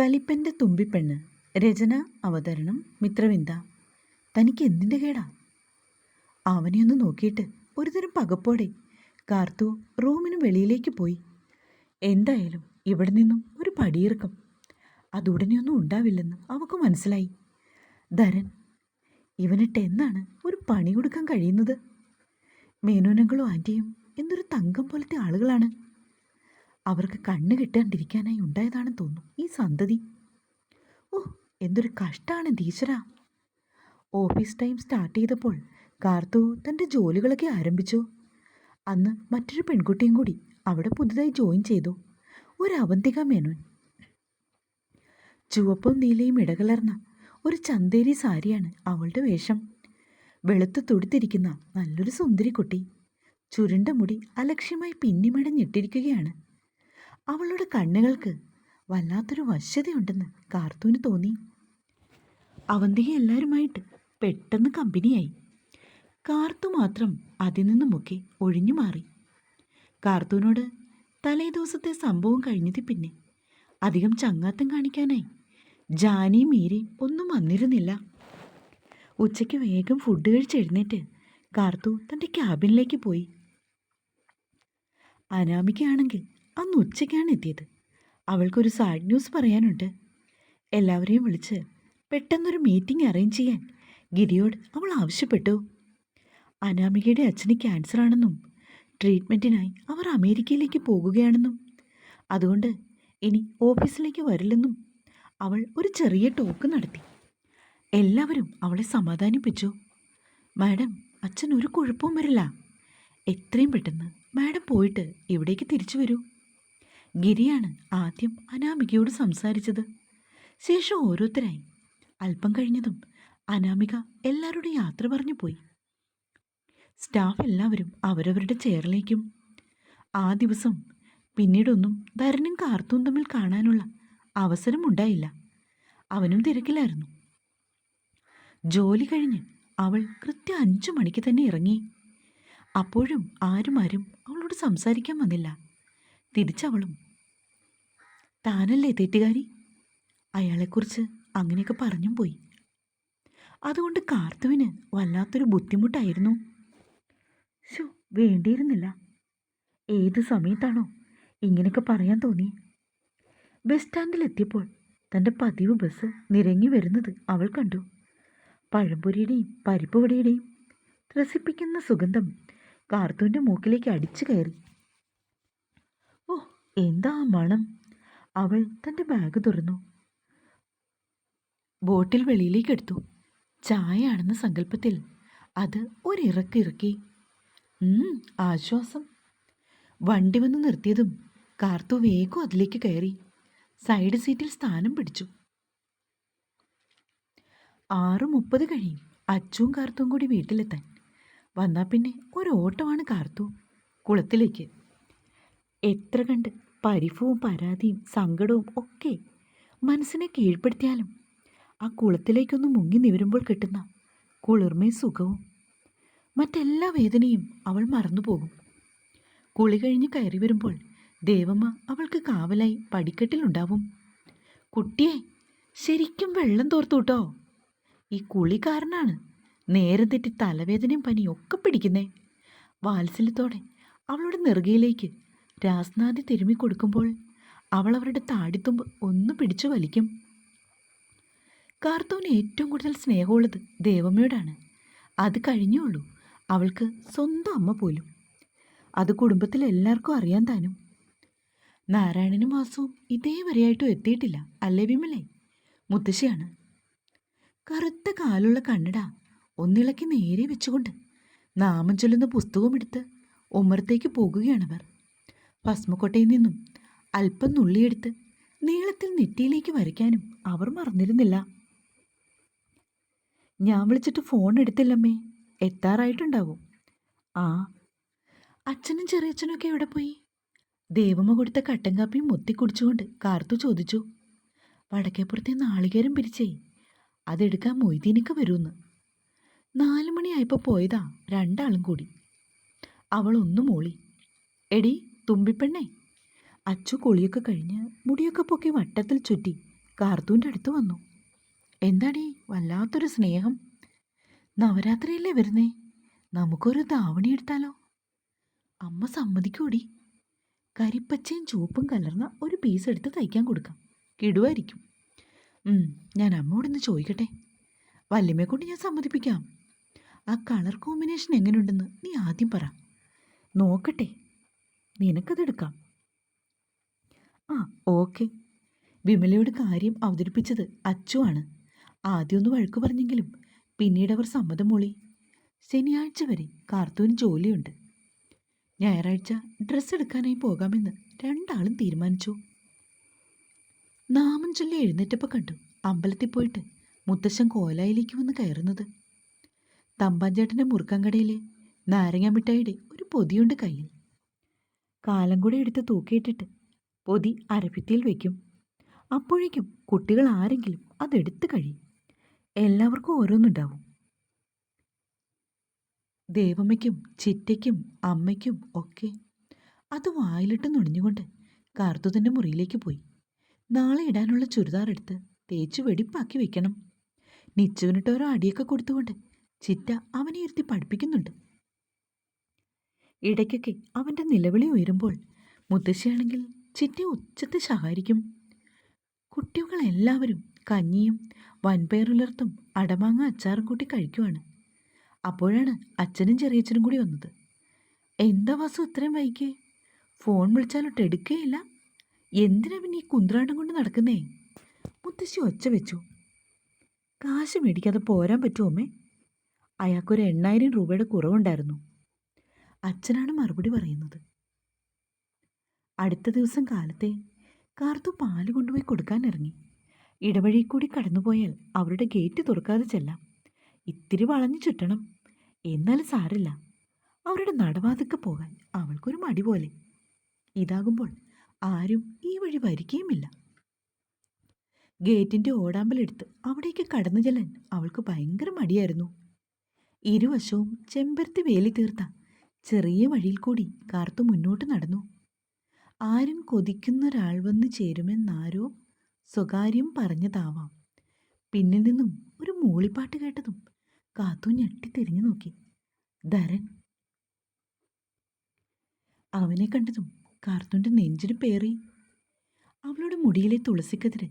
കലിപ്പന്റെ തുമ്പിപ്പെണ്ണ്. രചന അവതരണം മിത്രവിന്ദ. തനിക്ക് എന്തിന്റെ കേടാ? അവനെ ഒന്ന് നോക്കിയിട്ട് ഒരുതരം പകപ്പോടെ. കാർത്തു റൂമിന് വെളിയിലേക്ക് പോയി. എന്തായാലും ഇവിടെ നിന്നും ഒരു പടിയിറക്കം. അതുടനെയൊന്നും ഉണ്ടാവില്ലെന്ന് അവക്ക് മനസ്സിലായി. ധരൻ ഇവനിട്ട് എന്നാണ് ഒരു പണി കൊടുക്കാൻ കഴിയുന്നത്? മേനോനങ്ങളും ആന്റിയും എന്നൊരു തങ്കം പോലത്തെ ആളുകളാണ്. അവർക്ക് കണ്ണ് കിട്ടാണ്ടിരിക്കാനായി ഉണ്ടായതാണെന്ന് തോന്നുന്നു ഈ സന്തതി. ഓ എന്തൊരു കഷ്ടമാണ് ടീച്ചറ ഓഫീസ് ടൈം സ്റ്റാർട്ട് ചെയ്തപ്പോൾ കാർത്തു തന്റെ ജോലികളൊക്കെ ആരംഭിച്ചു. അന്ന് മറ്റൊരു പെൺകുട്ടിയും കൂടി അവിടെ പുതുതായി ജോയിൻ ചെയ്തു. ഒരു അവന്തിക മേനോൻ. ചുവപ്പും നീലയും ഇടകലർന്ന ഒരു ചന്തേരി സാരിയാണ് അവളുടെ വേഷം. വെളുത്തു തുടുത്തിരിക്കുന്ന നല്ലൊരു സുന്ദരി കുട്ടി ചുരുണ്ട മുടി അലക്ഷ്യമായി പിന്നിമടഞ്ഞിട്ടിരിക്കുകയാണ്. അവളുടെ കണ്ണുകൾക്ക് വല്ലാത്തൊരു വശ്യതയുണ്ടെന്ന് കാർത്തൂന് തോന്നി. അവന്തിക എല്ലാവരുമായിട്ട് പെട്ടെന്ന് കമ്പനിയായി. കാർത്തു മാത്രം അതിൽ നിന്നുമൊക്കെ ഒഴിഞ്ഞു മാറി. കാർത്തൂനോട് തലേ ദിവസത്തെ സംഭവം കഴിഞ്ഞതിൽ പിന്നെ അധികം ചങ്ങാത്തം കാണിക്കാനായി ജാനിയും മീരയും ഒന്നും വന്നിരുന്നില്ല. ഉച്ചയ്ക്ക് വേഗം ഫുഡ് കഴിച്ചെഴുന്നേറ്റ് കാർത്തു തന്റെ ക്യാബിനിലേക്ക് പോയി. അനാമികയാണെങ്കിൽ അന്ന് ഉച്ചയ്ക്കാണ് എത്തിയത്. അവൾക്കൊരു സാഡ് ന്യൂസ് പറയാനുണ്ട്. എല്ലാവരെയും വിളിച്ച് പെട്ടെന്നൊരു മീറ്റിംഗ് അറേഞ്ച് ചെയ്യാൻ ഗിരിയോട് അവൾ ആവശ്യപ്പെട്ടു. അനാമികയുടെ അച്ഛന് ക്യാൻസർ ആണെന്നും ട്രീറ്റ്മെന്റിനായി അവർ അമേരിക്കയിലേക്ക് പോകുകയാണെന്നും അതുകൊണ്ട് ഇനി ഓഫീസിലേക്ക് വരില്ലെന്നും അവൾ ഒരു ചെറിയ ടോക്ക് നടത്തി. എല്ലാവരും അവളെ സമാധാനിപ്പിച്ചു. മാഡം അച്ഛൻ ഒരു കുഴപ്പവും വരില്ല. എത്രയും പെട്ടെന്ന് മാഡം പോയിട്ട് ഇവിടേക്ക് തിരിച്ചു വരൂ. ഗിരിയാണ് ആദ്യം അനാമികയോട് സംസാരിച്ചത്. ശേഷം ഓരോരുത്തരായി. അല്പം കഴിഞ്ഞതും അനാമിക എല്ലാവരോടും യാത്ര പറഞ്ഞു പോയി. സ്റ്റാഫ് എല്ലാവരും അവരവരുടെ ചെയറിലേക്കും. ആ ദിവസം പിന്നീടൊന്നും ധരനും കാർത്തും തമ്മിൽ കാണാനുള്ള അവസരമുണ്ടായില്ല അവനും തിരക്കിലായിരുന്നു. ജോലി കഴിഞ്ഞ് അവൾ കൃത്യം അഞ്ചു മണിക്ക് തന്നെ ഇറങ്ങി. അപ്പോഴും ആരും ആരും അവളോട് സംസാരിക്കാൻ വന്നില്ല. തിരിച്ചവളും താനല്ലേ തെറ്റുകാരി? അയാളെക്കുറിച്ച് അങ്ങനെയൊക്കെ പറഞ്ഞും പോയി. അതുകൊണ്ട് കാർത്തുവിന് വല്ലാത്തൊരു ബുദ്ധിമുട്ടായിരുന്നു. ഷോ വേണ്ടിയിരുന്നില്ല. ഏത് സമയത്താണോ ഇങ്ങനെയൊക്കെ പറയാൻ തോന്നി. ബസ് സ്റ്റാൻഡിലെത്തിയപ്പോൾ തന്റെ പതിവ് ബസ് നിരങ്ങി വരുന്നത് അവൾ കണ്ടു. പഴംപൊരിയുടെയും പരിപ്പുവടയുടെയും ത്രസിപ്പിക്കുന്ന സുഗന്ധം കാർത്തുവിന്റെ മൂക്കിലേക്ക് അടിച്ചു കയറി. ഓ എന്താ മണം? അവൾ തന്റെ ബാഗ് തുറന്നു. ബോട്ടിൽ വെളിയിലേക്ക് എടുത്തു. ചായയാണെന്ന സങ്കല്പത്തിൽ അത് ഒരിറക്കി ഇറക്കി. ഉം, ആശ്വാസം. വണ്ടി വന്ന് നിർത്തിയതും കാർത്തു വേഗം അതിലേക്ക് കയറി. സൈഡ് സീറ്റിൽ സ്ഥാനം പിടിച്ചു. ആറ് മുപ്പത് കഴിയും അച്ചും കാർത്തും കൂടി വീട്ടിലെത്താൻ. വന്നാൽ പിന്നെ ഒരു ഓട്ടമാണ് കാർത്തു. കുളത്തിലേക്ക്. എത്ര കണ്ട് പരിഭവവും പരാതിയും സങ്കടവും ഒക്കെ മനസ്സിനെ കീഴ്പ്പെടുത്തിയാലും ആ കുളത്തിലേക്കൊന്ന് മുങ്ങി നിവരുമ്പോൾ കിട്ടുന്ന കുളിർമയും സുഖവും മറ്റെല്ലാ വേദനയും അവൾ മറന്നുപോകും. കുളി കഴിഞ്ഞ് കയറി വരുമ്പോൾ ദേവമ്മ അവൾക്ക് കാവലായി പടിക്കെട്ടിലുണ്ടാവും കുട്ടിയെ ശരിക്കും വെള്ളം തോർത്തു ഈ കുളി കാരനാണ് നേരം തെറ്റി തലവേദനയും പനിയും ഒക്കെ പിടിക്കുന്നേ. വാത്സല്യത്തോടെ അവളുടെ നെറുകയിലേക്ക് രാസ്നാദി തിരുമ്മി കൊടുക്കുമ്പോൾ അവൾ അവരുടെ താടിത്തുമ്പ് ഒന്ന് പിടിച്ചു വലിക്കും. കാർത്തൂന് ഏറ്റവും കൂടുതൽ സ്നേഹമുള്ളത് ദേവമ്മയോടാണ്. അത് കഴിഞ്ഞുള്ളൂ. അവൾക്ക് സ്വന്തം അമ്മ പോലും. അത് കുടുംബത്തിൽ എല്ലാവർക്കും അറിയാൻ താനും. നാരായണനും വാസുവും ഇതേവരെയായിട്ടും എത്തിയിട്ടില്ല അല്ലേ വിമലേ? മുത്തശ്ശിയാണ്. കറുത്ത കാലുള്ള കണ്ണട ഒന്നിളക്കി നേരെ വെച്ചുകൊണ്ട് നാമം ചൊല്ലുന്ന പുസ്തകമെടുത്ത് ഉമ്മറത്തേക്ക് പോകുകയാണവർ ഭസ്മക്കോട്ടയിൽ നിന്നും അല്പം നുള്ളിയെടുത്ത് നീളത്തിൽ നെറ്റിയിലേക്ക് വരയ്ക്കാനും അവർ മറന്നിരുന്നില്ല. ഞാൻ വിളിച്ചിട്ട് ഫോൺ എടുത്തില്ലമ്മേ എത്താറായിട്ടുണ്ടാവും. ആ അച്ഛനും ചെറിയച്ഛനൊക്കെ എവിടെ പോയി? ദേവമ്മ കൊടുത്ത കട്ടൻ കാപ്പിയും മുത്തി കുടിച്ചുകൊണ്ട് കാർത്തു ചോദിച്ചു. വടക്കേപ്പുറത്തെ നാളികേരം പിരിച്ചേ അതെടുക്കാൻ മൊയ്തീനൊക്കെ വരുമെന്ന്. നാലു മണിയായപ്പോൾ പോയതാ രണ്ടാളും കൂടി. അവളൊന്നു മോളി മൂളി. എടി തുമ്പിപ്പെണ്ണേ. അച്ചു കുളിയൊക്കെ കഴിഞ്ഞ് മുടിയൊക്കെ പൊക്കി വട്ടത്തിൽ ചുറ്റി കാർത്തൂന്റെ അടുത്ത് വന്നു. എന്താടി വല്ലാത്തൊരു സ്നേഹം. നവരാത്രിയല്ലേ വരുന്നേ? നമുക്കൊരു ധാവണി എടുത്താലോ? അമ്മ സമ്മതിക്കൂടി. കരിപ്പച്ചയും ചുവപ്പും കലർന്ന ഒരു പീസ് എടുത്ത് തയ്ക്കാൻ കൊടുക്കാം. കിടുവായിരിക്കും. ഞാൻ അമ്മയോടൊന്ന് ചോദിക്കട്ടെ? വല്യമ്മയെ കൊണ്ട് ഞാൻ സമ്മതിപ്പിക്കാം. ആ കളർ കോമ്പിനേഷൻ എങ്ങനെയുണ്ടെന്ന് നീ ആദ്യം പറ. നോക്കട്ടെ. നിനക്കതെടുക്കാം. ആ ഓക്കെ. വിമലയുടെ കാര്യം അവതരിപ്പിച്ചത് അച്ചുവാണ് ആദ്യമൊന്ന് വഴക്ക് പറഞ്ഞെങ്കിലും പിന്നീട് അവർ സമ്മതം മൂളി. ശനിയാഴ്ച വരെ കാർത്തൂന് ജോലിയുണ്ട്. ഞായറാഴ്ച ഡ്രസ്സ് എടുക്കാനായി പോകാമെന്ന് രണ്ടാളും തീരുമാനിച്ചു. നാമം ചൊല്ലി എഴുന്നേറ്റപ്പോൾ കണ്ടു അമ്പലത്തിൽ പോയിട്ട് മുത്തശ്ശൻ കോലായിലേക്ക് വന്ന് കയറുന്നത്. തമ്പാഞ്ചേട്ടന്റെ മുറുക്കങ്കടയിലെ നാരങ്ങ മിഠായിയുടെ ഒരു പൊതിയുണ്ട് കയ്യിൽ. കാലം കൂടെ എടുത്ത് തൂക്കിയിട്ടിട്ട് പൊതി അരഭിത്തിയിൽ വയ്ക്കും അപ്പോഴേക്കും കുട്ടികൾ ആരെങ്കിലും അതെടുത്ത് കഴിയും. എല്ലാവർക്കും ഓരോന്നുണ്ടാവും. ദേവമ്മയ്ക്കും ചിറ്റയ്ക്കും അമ്മയ്ക്കും ഒക്കെ അത് വായിലിട്ട് നുണഞ്ഞുകൊണ്ട് കാർത്തുതന്റെ മുറിയിലേക്ക് പോയി. നാളെ ഇടാനുള്ള ചുരിദാർ എടുത്ത് തേച്ച് വെടിപ്പാക്കി വെക്കണം. നിച്ചുവിനിട്ട് ഓരോ അടിയൊക്കെ കൊടുത്തുകൊണ്ട് ചിറ്റ അവനെ ഇരുത്തി പഠിപ്പിക്കുന്നുണ്ട്. ഇടയ്ക്കൊക്കെ അവന്റെ നിലവിളി ഉയരുമ്പോൾ മുത്തശ്ശിയാണെങ്കിൽ ചിറ്റ ഉച്ചത്തെ ശകാരിക്കും. കുട്ടികളെല്ലാവരും കഞ്ഞിയും വൻപയറുലർത്തും അടമാങ്ങ അച്ചാറും കൂട്ടി കഴിക്കുവാണ്. അപ്പോഴാണ് അച്ഛനും ചെറിയച്ഛനും കൂടി വന്നത്. എന്താ വാസു ഇത്രയും വൈകിയേ ഫോൺ വിളിച്ചാലോട്ട് എടുക്കുകയില്ല എന്തിനാ പിന്നെ ഈ കുന്ത്രാണ്ടം കൊണ്ട് നടക്കുന്നേ? മുത്തശ്ശി ഒച്ച വെച്ചു. കാശ് മേടിക്കാതെ പോരാൻ പറ്റുമോ അമ്മേ? അയാൾക്കൊരു എണ്ണായിരം രൂപയുടെ കുറവുണ്ടായിരുന്നു. അച്ഛനാണ് മറുപടി പറയുന്നത്. അടുത്ത ദിവസം കാലത്തെ കാർത്തു പാൽ കൊണ്ടുപോയി കൊടുക്കാൻ ഇറങ്ങി ഇടവഴി കൂടി കടന്നുപോയാൽ അവരുടെ ഗേറ്റ് തുറക്കാതെ ചെല്ലാം. ഇത്തിരി വളഞ്ഞു ചുറ്റണം. എന്നാലും സാരില്ല അവരുടെ നടവാതുക്കെ പോകാൻ അവൾക്കൊരു മടി പോലെ. ഇതാകുമ്പോൾ ആരും ഈ വഴി വരികയുമില്ല. ഗേറ്റിന്റെ ഓടാമ്പലെടുത്ത് അവിടേക്ക് കടന്നു ചെല്ലാൻ അവൾക്ക് ഭയങ്കര മടിയായിരുന്നു. ഇരുവശവും ചെമ്പരത്തി വേലി തീർത്ത ചെറിയ വഴിയിൽ കൂടി കാർത്തു മുന്നോട്ട് നടന്നു. ആരും കൊതിക്കുന്നൊരാൾ വന്ന് ചേരുമെന്നാരോ സ്വകാര്യം പറഞ്ഞതാവാം. പിന്നിൽ നിന്നും ഒരു മൂളിപ്പാട്ട് കേട്ടതും കാത്തു ഞെട്ടി തിരിഞ്ഞു നോക്കി. ധരൻ. അവനെ കണ്ടതും കാർത്തുന്റെ നെഞ്ചിന് പേറി. അവളുടെ മുടിയിലെ തുളസിക്കതിര്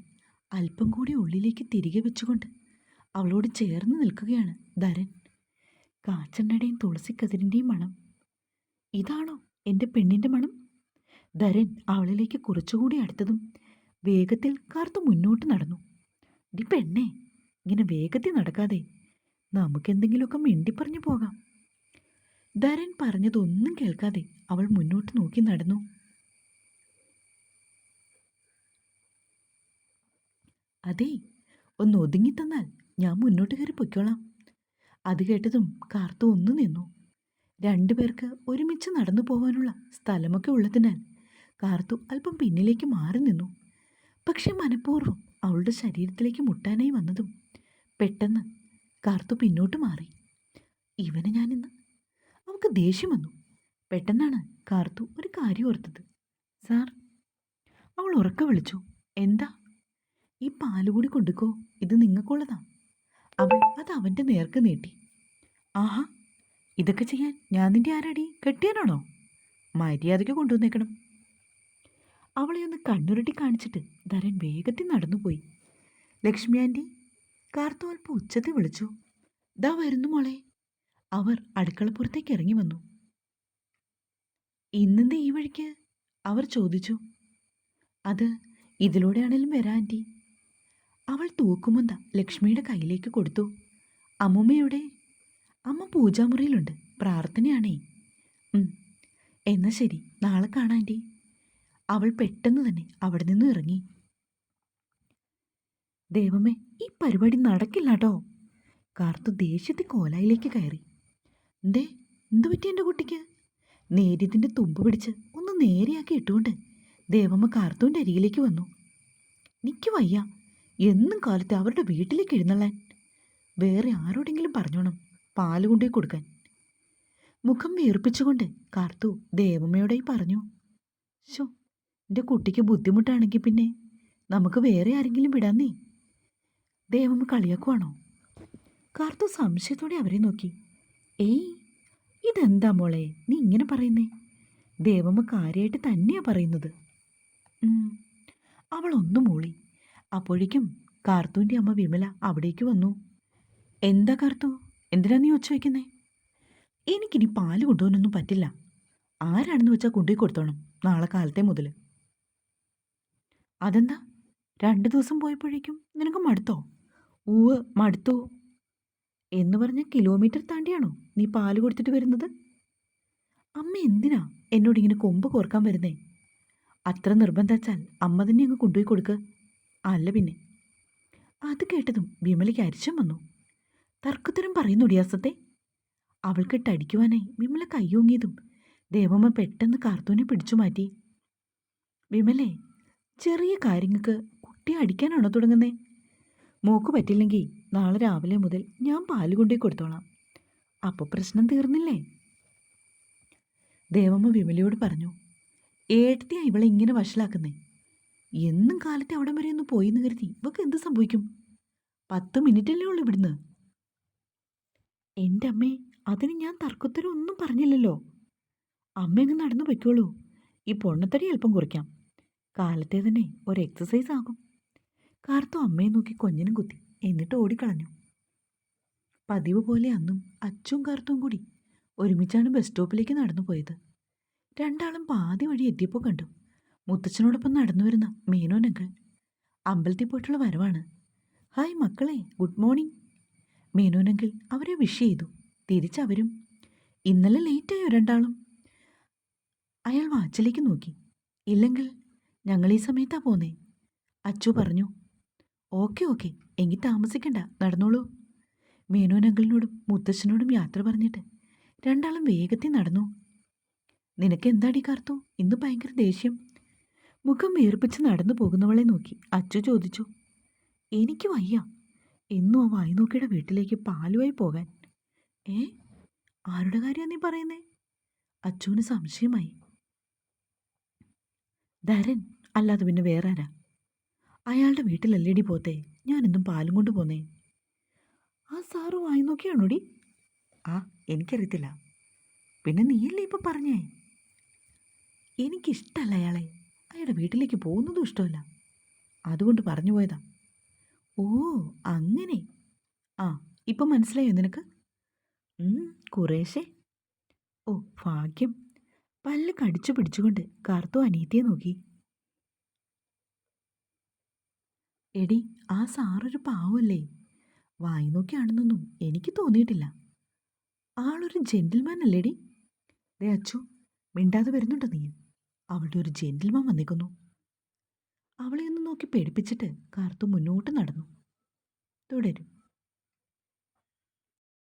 അല്പം കൂടി ഉള്ളിലേക്ക് തിരികെ വെച്ചുകൊണ്ട് അവളോട് ചേർന്ന് നിൽക്കുകയാണ് ധരൻ. കാച്ചെണ്ണയുടെയും തുളസിക്കതിരിന്റെയും മണം ഇതാണോ എന്റെ പെണ്ണിന്റെ മണം? ധരൻ അവളിലേക്ക് കുറച്ചുകൂടി അടുത്തതും വേഗത്തിൽ കാർത്തു മുന്നോട്ട് നടന്നു. ഡി പെണ്ണേ ഇങ്ങനെ വേഗത്തിൽ നടക്കാതെ നമുക്കെന്തെങ്കിലുമൊക്കെ മിണ്ടിപ്പറഞ്ഞു പോകാം. ധരൻ പറഞ്ഞതൊന്നും കേൾക്കാതെ അവൾ മുന്നോട്ട് നോക്കി നടന്നു. അതെ ഒന്ന് ഒതുങ്ങി തന്നാൽ ഞാൻ മുന്നോട്ട് കയറി പൊയ്ക്കോളാം അത് കേട്ടതും കാർത്തു ഒന്ന് നിന്നു. രണ്ടുപേർക്ക് ഒരുമിച്ച് നടന്നു പോകാനുള്ള സ്ഥലമൊക്കെ ഉള്ളതിനാൽ കാർത്തു അല്പം പിന്നിലേക്ക് മാറി നിന്നു. പക്ഷെ മനഃപൂർവം അവളുടെ ശരീരത്തിലേക്ക് മുട്ടാനായി വന്നതും പെട്ടെന്ന് കാർത്തു പിന്നോട്ട് മാറി. ഇവന് ഞാനിന്ന് അവൾക്ക് ദേഷ്യം വന്നു. പെട്ടെന്നാണ് കാർത്തു ഒരു കാര്യം ഓർത്തത്. സാർ അവൾ ഉറക്ക വിളിച്ചു. എന്താ? ഈ പാൽ കൂടി കൊടുക്കോ ഇത് നിങ്ങൾക്കുള്ളതാ. അവൾ അത് അവന്റെ നേർക്ക് നീട്ടി. ആഹാ ഇതൊക്കെ ചെയ്യാൻ ഞാൻ നിന്റെ ആരാടി? കെട്ടിയാനാണോ മര്യാദയ്ക്ക് കൊണ്ടുവന്നേക്കണം. അവളെ ഒന്ന് കണ്ണുരുട്ടി കാണിച്ചിട്ട് ധരൻ വേഗത്തിൽ നടന്നുപോയി. ലക്ഷ്മി ആന്റി കാർത്തു അല്പം ഉച്ചത്തിൽ വിളിച്ചു. ദാ വരുന്നു മോളെ. അവർ അടുക്കളപ്പുറത്തേക്ക് ഇറങ്ങി വന്നു. ഇന്നെന്താ ഈ വഴിക്ക്? അവർ ചോദിച്ചു. അത് ഇതിലൂടെയാണേലും വരാം ആന്റി. അവൾ തൂക്കുമന്ത ലക്ഷ്മിയുടെ കയ്യിലേക്ക് കൊടുത്തു. അമ്മുമ്മയുടെ അമ്മ പൂജാമുറിയിലുണ്ട്. പ്രാർത്ഥനയാണേ. എന്നാ ശരി. നാളെ കാണാന്റെ അവൾ പെട്ടെന്ന് തന്നെ അവിടെ നിന്നും ഇറങ്ങി. ദൈവമേ ഈ പരിപാടി നടക്കില്ല കേട്ടോ കാർത്തു ദേഷ്യത്തിൽ കോലായിലേക്ക് കയറി. എന്തേ എന്തു പറ്റി എന്റെ കുട്ടിക്ക്? നേര്യത്തിന്റെ തുമ്പ് പിടിച്ച് ഒന്ന് നേരെയാക്കി ഇട്ടുകൊണ്ട് ദേവമ്മ കാർത്തുവിന്റെ അരികിലേക്ക് വന്നു. നിക്ക് വയ്യ. എന്നും കാലത്ത് അവരുടെ വീട്ടിലേക്ക് എഴുന്നള്ളാൻ. വേറെ ആരോടെങ്കിലും പറഞ്ഞോണം. പാൽ കൊണ്ടു കൊടുക്കാൻ. മുഖം വീർപ്പിച്ചുകൊണ്ട് കാർത്തു ദേവമ്മയോടായി പറഞ്ഞു ഷോ എന്റെ കുട്ടിക്ക് ബുദ്ധിമുട്ടാണെങ്കിൽ പിന്നെ നമുക്ക് വേറെ ആരെങ്കിലും വിടാന്നേ. ദേവമ്മ കളിയാക്കുവാണോ? കാർത്തു സംശയത്തോടെ അവരെ നോക്കി. ഏയ് ഇതെന്താ മോളെ നീ ഇങ്ങനെ പറയുന്നേ? ദേവമ്മ കാര്യമായിട്ട് തന്നെയാ പറയുന്നത്. അവൾ അവളൊന്നു മൂളി. അപ്പോഴേക്കും കാർത്തുവിന്റെ അമ്മ വിമല അവിടേക്ക് വന്നു. എന്താ കാർത്തു? എന്തിനാ നീ ഒച്ച വയ്ക്കുന്നേ എനിക്കിനി പാൽ കൊണ്ടുപോകാനൊന്നും പറ്റില്ല. ആരാണെന്ന് വെച്ചാൽ കൊണ്ടുപോയി കൊടുത്തോണം നാളെ കാലത്തെ മുതൽ അതെന്താ? രണ്ട് ദിവസം പോയപ്പോഴേക്കും നിനക്ക് മടുത്തോ? ഊവ് മടുത്തോ? എന്ന് പറഞ്ഞ കിലോമീറ്റർ താണ്ടിയാണോ നീ പാൽ കൊടുത്തിട്ട് വരുന്നത്? അമ്മ എന്തിനാ എന്നോട് ഇങ്ങനെ കൊമ്പ് കോർക്കാൻ വരുന്നേ? അത്ര നിർബന്ധിച്ചാൽ അമ്മ തന്നെ അങ്ങ് കൊണ്ടുപോയി കൊടുക്കുക അല്ല പിന്നെ. അത് കേട്ടതും വിമലയ്ക്ക് അരിശം വന്നു. തർക്കത്തരം പറയുന്നു ഡിയാസത്തെ അവൾക്കിട്ട് അടിക്കുവാനായി വിമല കയ്യോങ്ങിയതും ദേവമ്മ പെട്ടെന്ന് കാർത്തൂനെ പിടിച്ചു മാറ്റി. വിമലേ ചെറിയ കാര്യങ്ങൾക്ക് കുട്ടിയെ അടിക്കാനാണോ തുടങ്ങുന്നേ? മോക്ക് പറ്റില്ലെങ്കിൽ നാളെ രാവിലെ മുതൽ ഞാൻ പാൽ കൊണ്ടേ കൊടുത്തോളാം. അപ്പോൾ പ്രശ്നം തീർന്നില്ലേ? ദേവമ്മ വിമലയോട് പറഞ്ഞു ഏട്ടത്തിയാ ഇവളെ ഇങ്ങനെ വഷളാക്കുന്നേ. എന്നും കാലത്തെ അവിടം വരെ ഒന്ന് പോയി എന്ന് കരുതി ഇവക്ക് എന്ത് സംഭവിക്കും? പത്ത് മിനിറ്റല്ലേ ഉള്ളൂ ഇവിടുന്ന്. എന്റെ അമ്മേ അതിന് ഞാൻ തർക്കത്തിനും ഒന്നും പറഞ്ഞില്ലല്ലോ. അമ്മ അങ്ങ് നടന്നു പൊയ്ക്കോളൂ. ഈ പൊണ്ണത്തടി അല്പം കുറിക്കാം. കാലത്തെ തന്നെ ഒരു എക്സസൈസ് ആകും. കാർത്തു അമ്മയെ നോക്കി കൊഞ്ഞിനും കുത്തി. എന്നിട്ട് ഓടിക്കളഞ്ഞു. പതിവ് പോലെ അന്നും അച്ചും കാർത്തും കൂടി ഒരുമിച്ചാണ് ബസ് സ്റ്റോപ്പിലേക്ക് നടന്നു പോയത്. രണ്ടാളും പാതി വഴി എത്തിയപ്പോൾ കണ്ടു. മുത്തച്ഛനോടൊപ്പം നടന്നു വരുന്ന മേനോനങ്കൾ അമ്പലത്തിൽ പോയിട്ടുള്ള വരവാണ്. ഹായ് മക്കളെ ഗുഡ് മോർണിംഗ്. മേനോനങ്കിൾ അവരെ വിഷ് ചെയ്തു. തിരിച്ചവരും ഇന്നലെ ലേറ്റായോ രണ്ടാളും? അയാൾ വാച്ചിലേക്ക് നോക്കി. ഇല്ലെങ്കിൽ ഞങ്ങൾ ഈ സമയത്താ പോന്നേ? അച്ചു പറഞ്ഞു. Okay okay. എങ്കിൽ താമസിക്കണ്ട. നടന്നോളൂ. മേനോനങ്കിളിനോടും മുത്തച്ഛനോടും യാത്ര പറഞ്ഞിട്ട് രണ്ടാളും വേഗത്തിൽ നടന്നു. നിനക്ക് എന്താടി കാർത്തു? ഇന്ന് ഭയങ്കര ദേഷ്യം. മുഖം വീർപ്പിച്ച് നടന്നു പോകുന്നവളെ നോക്കി അച്ചു ചോദിച്ചു. എനിക്ക് വയ്യ. എന്നും ആ വായ്നോക്കിയുടെ വീട്ടിലേക്ക് പാലുമായി പോകാൻ. ഏ? ആരുടെ കാര്യമാണ് നീ പറയുന്നേ? അച്ചുവിന് സംശയമായി. ധരൻ അല്ലാതെ പിന്നെ വേറെ ആരാ അയാളുടെ വീട്ടിലല്ലേടി പോത്തേ? ഞാനെന്നും പാലും കൊണ്ട് പോന്നേ. ആ സാറ് വായി നോക്കിയാണോടി ആ എനിക്കറിയത്തില്ല. പിന്നെ നീയല്ലേ ഇപ്പം പറഞ്ഞേ? എനിക്കിഷ്ടമല്ല അയാളെ. അയാളുടെ വീട്ടിലേക്ക് പോകുന്നതും ഇഷ്ടമല്ല. അതുകൊണ്ട് പറഞ്ഞു പോയതാ. ഓ അങ്ങനെ. ആ ഇപ്പം മനസ്സിലായോ നിനക്ക്? കുറേശ്ശെ. ഓ ഭാഗ്യം. പല്ല് കടിച്ചു പിടിച്ചുകൊണ്ട് കാർത്തു അനീത്തിയെ നോക്കി. എടി ആ സാറൊരു പാവല്ലേ? വായി നോക്കിയാണെന്നൊന്നും എനിക്ക് തോന്നിയിട്ടില്ല. ആളൊരു ജെന്റിൽമാൻ അല്ലേടി ദേ അച്ചു മിണ്ടാതെ വരുന്നുണ്ടോ നീ? അവളുടെ ഒരു ജെന്റിൽമാൻ വന്നിക്കുന്നു. അവളെ ഒന്ന് നോക്കി പേടിപ്പിച്ചിട്ട് കാർത്തു മുന്നോട്ട് നടന്നു. തുടരും.